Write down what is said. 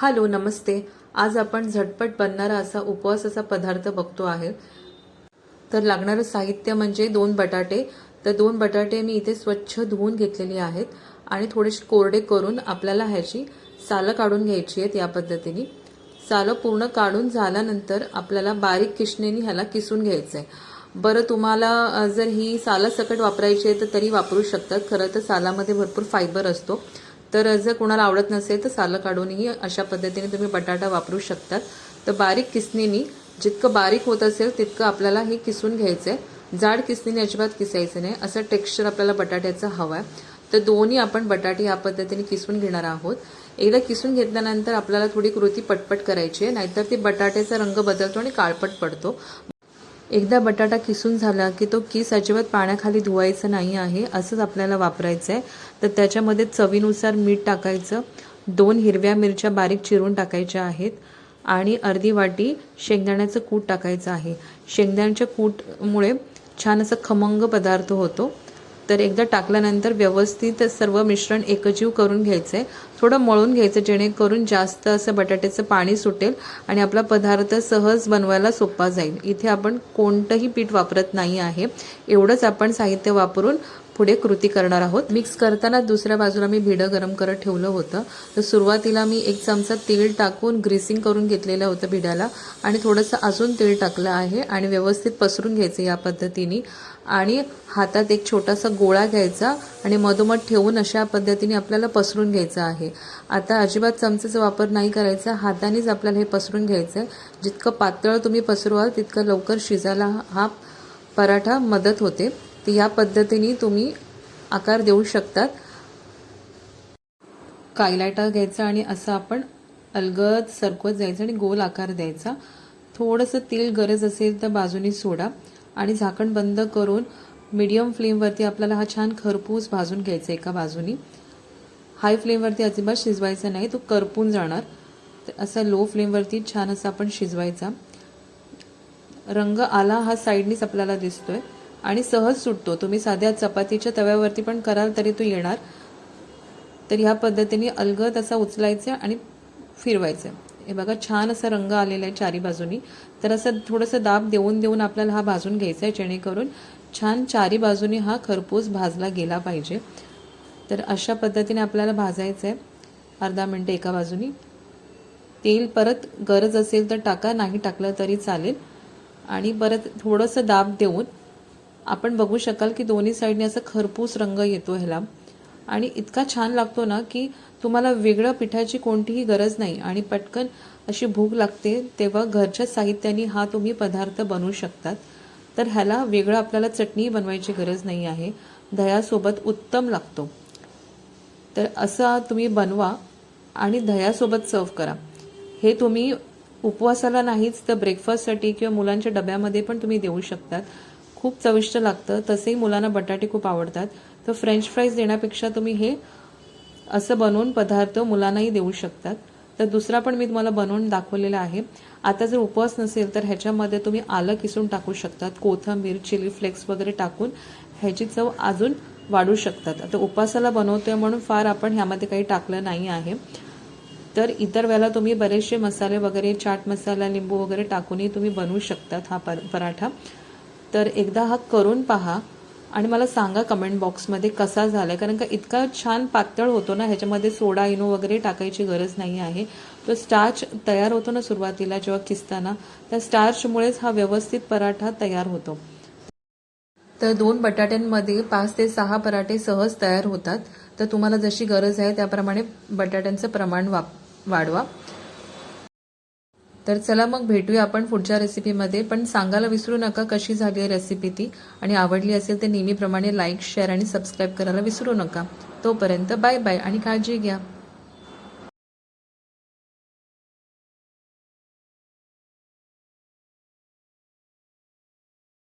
Hello नमस्ते. आज आपण झटपट बनणारा असा उपवासाचा पदार्थ बघतो आहे. तर लागणारं साहित्य म्हणजे दोन बटाटे. तर दोन बटाटे मी इथे स्वच्छ धुवून घेतलेले आहेत आणि थोडेसे कोरडे करून आपल्याला ह्याची सालं काढून घ्यायची आहेत या पद्धतीने. सालं पूर्ण काढून झाल्यानंतर आपल्याला बारीक किशणीने ह्याला किसून घ्यायचं आहे बरं तुम्हाला जर ही साला सकट वापरायची आहे तर तरी वापरू शकतात. खरं तर सालामध्ये भरपूर फायबर असतो. तर जर कोणाला आवडत नसेल तर सालं काढूनही अशा पद्धतीने तुम्ही बटाटा वापरू शकतात. तर बारीक किसणीनी जितकं बारीक होत असेल तितकं आपल्याला हे किसून घ्यायचं आहे जाड किसणीने अजिबात किसायचं नाही. असं टेक्स्चर आपल्याला बटाट्याचं हवं आहे तर दोन्ही आपण बटाटे या पद्धतीने किसून घेणार आहोत. एकदा किसून घेतल्यानंतर आपल्याला थोडी कृती पटपट करायची आहे. नाहीतर ती बटाट्याचा रंग बदलतो आणि काळपट पडतो. एकदा बटाटा किसून झाला की तो किस अजिबात पाण्याखाली धुवायचा नाही आहे असंच आपल्याला वापरायचं आहे तर त्याच्यामध्ये चवीनुसार मीठ टाकायचं दोन हिरव्या मिरच्या बारीक चिरून टाकायच्या आहेत आणि अर्धी वाटी शेंगदाण्याचं कूट टाकायचं आहे. शेंगदाण्याच्या कूटमुळे छान असं खमंग पदार्थ होतो. तर एकदा टाकल्यानंतर व्यवस्थित सर्व मिश्रण एकजीव करून घ्यायचं. आहे थोडं मळून घ्यायचं जेणेकरून जास्त असं बटाट्याचं पाणी सुटेल आणि आपला पदार्थ सहज बनवायला सोपा जाईल. इथे आपण कोणतंही पीठ वापरत नाही आहे. एवढंच आपण साहित्य वापरून पुढे कृती करणार आहोत. मिक्स करताना दुसऱ्या बाजूला मी भिडं गरम करत ठेवलं होतं. तर सुरुवातीला मी एक चमचा तेल टाकून ग्रीसिंग करून घेतलेलं होतं भिड्याला आणि थोडंसं अजून तेल टाकलं आहे आणि व्यवस्थित पसरून घ्यायचं या पद्धतीने. आणि हातात एक छोटासा गोळा घ्यायचा आणि मधोमध ठेवून अशा पद्धतीने आपल्याला पसरून घ्यायचं आहे. आता अजिबात चमचाचा वापर नाही करायचा. हातानेच आपल्याला हे पसरून घ्यायचं आहे जितकं पातळ तुम्ही पसरवाल तितकं लवकर शिजायला हा पराठा मदत होते. तर या पद्धतीने तुम्ही आकार देऊ शकतात. कायलाटा घ्यायचा आणि असं आपण अलगद सरकवत जायचं आणि गोल आकार द्यायचा. थोडंसं तेल गरज असेल तर बाजूनी सोडा आणि झाकण बंद करून मीडियम फ्लेमवरती आपल्याला हा छान खरपूस भाजून घ्यायचा एका बाजूनी. हाय फ्लेमवरती अजिबात शिजवायचा नाही तो करपून जाणार. तर असा लो फ्लेमवरती छान असा आपण शिजवायचा. रंग आला हा साईडनीच आपल्याला दिसतोय. आणि सहज सुटतो. तुम्ही साध्या चपातीच्या तव्यावरती पण कराल तरी तो येणार. तर ह्या पद्धतीने अलगद असा उचलायचा आणि फिरवायचं. हे बघा छान असा रंग आलेला आहे चारी बाजूनी. तर असं थोडंसं दाब देऊन देऊन आपल्याला हा भाजून घ्यायचा आहे जेणेकरून छान चारी बाजूनी हा खरपूस भाजला गेला पाहिजे. तर अशा पद्धतीने आपल्याला भाजायचं आहे. अर्धा मिनटं एका बाजूनी. तेल परत गरज असेल तर टाका नाही टाकलं तरी चालेल. आणि परत थोडंसं दाब देऊन आपण बघू शकाल की दोन्ही साईडने असं खरपूस रंग येतो ह्याला. आणि इतका छान लागतो ना की तुम्हाला वेगळं पिठाची कोणतीही गरज नाही आणि पटकन अशी भूक लागते तेव्हा घरच्या साहित्याने हा तुम्ही पदार्थ बनवू शकतात. तर ह्याला वेगळं आपल्याला चटणी बनवायची गरज नाही आहे. दह्यासोबत उत्तम लागतो. तर असा तुम्ही बनवा आणि दह्यासोबत सर्व करा. हे तुम्ही उपवासाला नाहीच तर ब्रेकफास्टसाठी किंवा मुलांच्या डब्यामध्ये पण तुम्ही देऊ शकतात. खूप चविष्ट लागतं. तसेही मुलांना बटाटे खूप आवडतात. तर फ्रेंच फ्राईज देण्यापेक्षा तुम्ही हे असं बनवून पदार्थ मुलांनाही देऊ शकतात. तर दुसरा पण मी तुम्हाला बनवून दाखवलेला आहे. आता जर उपवास नसेल तर ह्याच्यामध्ये तुम्ही आलं किसून टाकू शकतात. कोथंबीर चिली फ्लेक्स वगैरे टाकून ह्याची चव अजून वाढू शकतात. आता उपवासाला बनवतोय म्हणून फार आपण ह्यामध्ये काही टाकलं नाही आहे. तर इतर वेळेला तुम्ही बरेचसे मसाले वगैरे चाट मसाला लिंबू वगैरे टाकूनही तुम्ही बनवू शकतात हा पर पराठा. तर एकदा हा करून पहा आणि मला सांगा कमेंट बॉक्समध्ये कसा झाला कारण का इतका छान पातळ होतो ना ह्याच्यामध्ये सोडा इनो वगैरे टाकायची गरज नाही आहे. तो स्टार्च तयार होतो ना सुरुवातीला जेव्हा किसताना त्या स्टार्चमुळेच हा व्यवस्थित पराठा तयार होतो. तर दोन बटाट्यांमध्ये पाच ते सहा पराठे सहज तयार होतात. तर तुम्हाला जशी गरज आहे त्याप्रमाणे बटाट्यांचं प्रमाण वाप वाढवा. तर चला मग भेटूया आपण पुढच्या रेसिपीमध्ये पण सांगायला विसरू नका कशी झाली आहे रेसिपी ती. आणि आवडली असेल तर नेहमीप्रमाणे लाईक शेअर आणि सबस्क्राईब करायला विसरू नका. तोपर्यंत बाय बाय आणि काळजी घ्या.